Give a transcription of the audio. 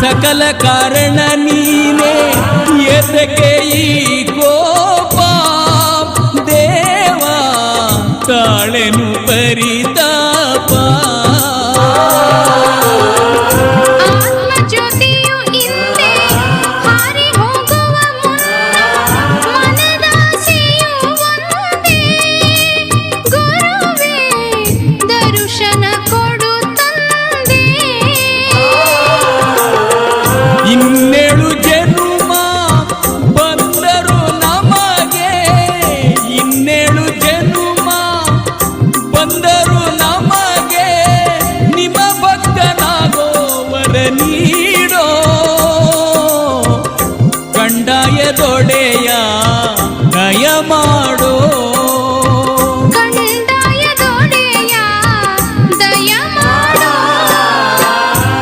ಸಕಲ ಕಾರಣ ನೀನೇ. ಎದಕ್ಕೆ ಈ ಕೋಪ? ದೇವ ತಾಳೆನು ಪರಿತಾಪ ನಮಗೆ ನಿಮ್ಮ ಭಕ್ತನಾಗೋವರ ನೀಡೋ ಕಂಡಾಯದೊಡೆಯ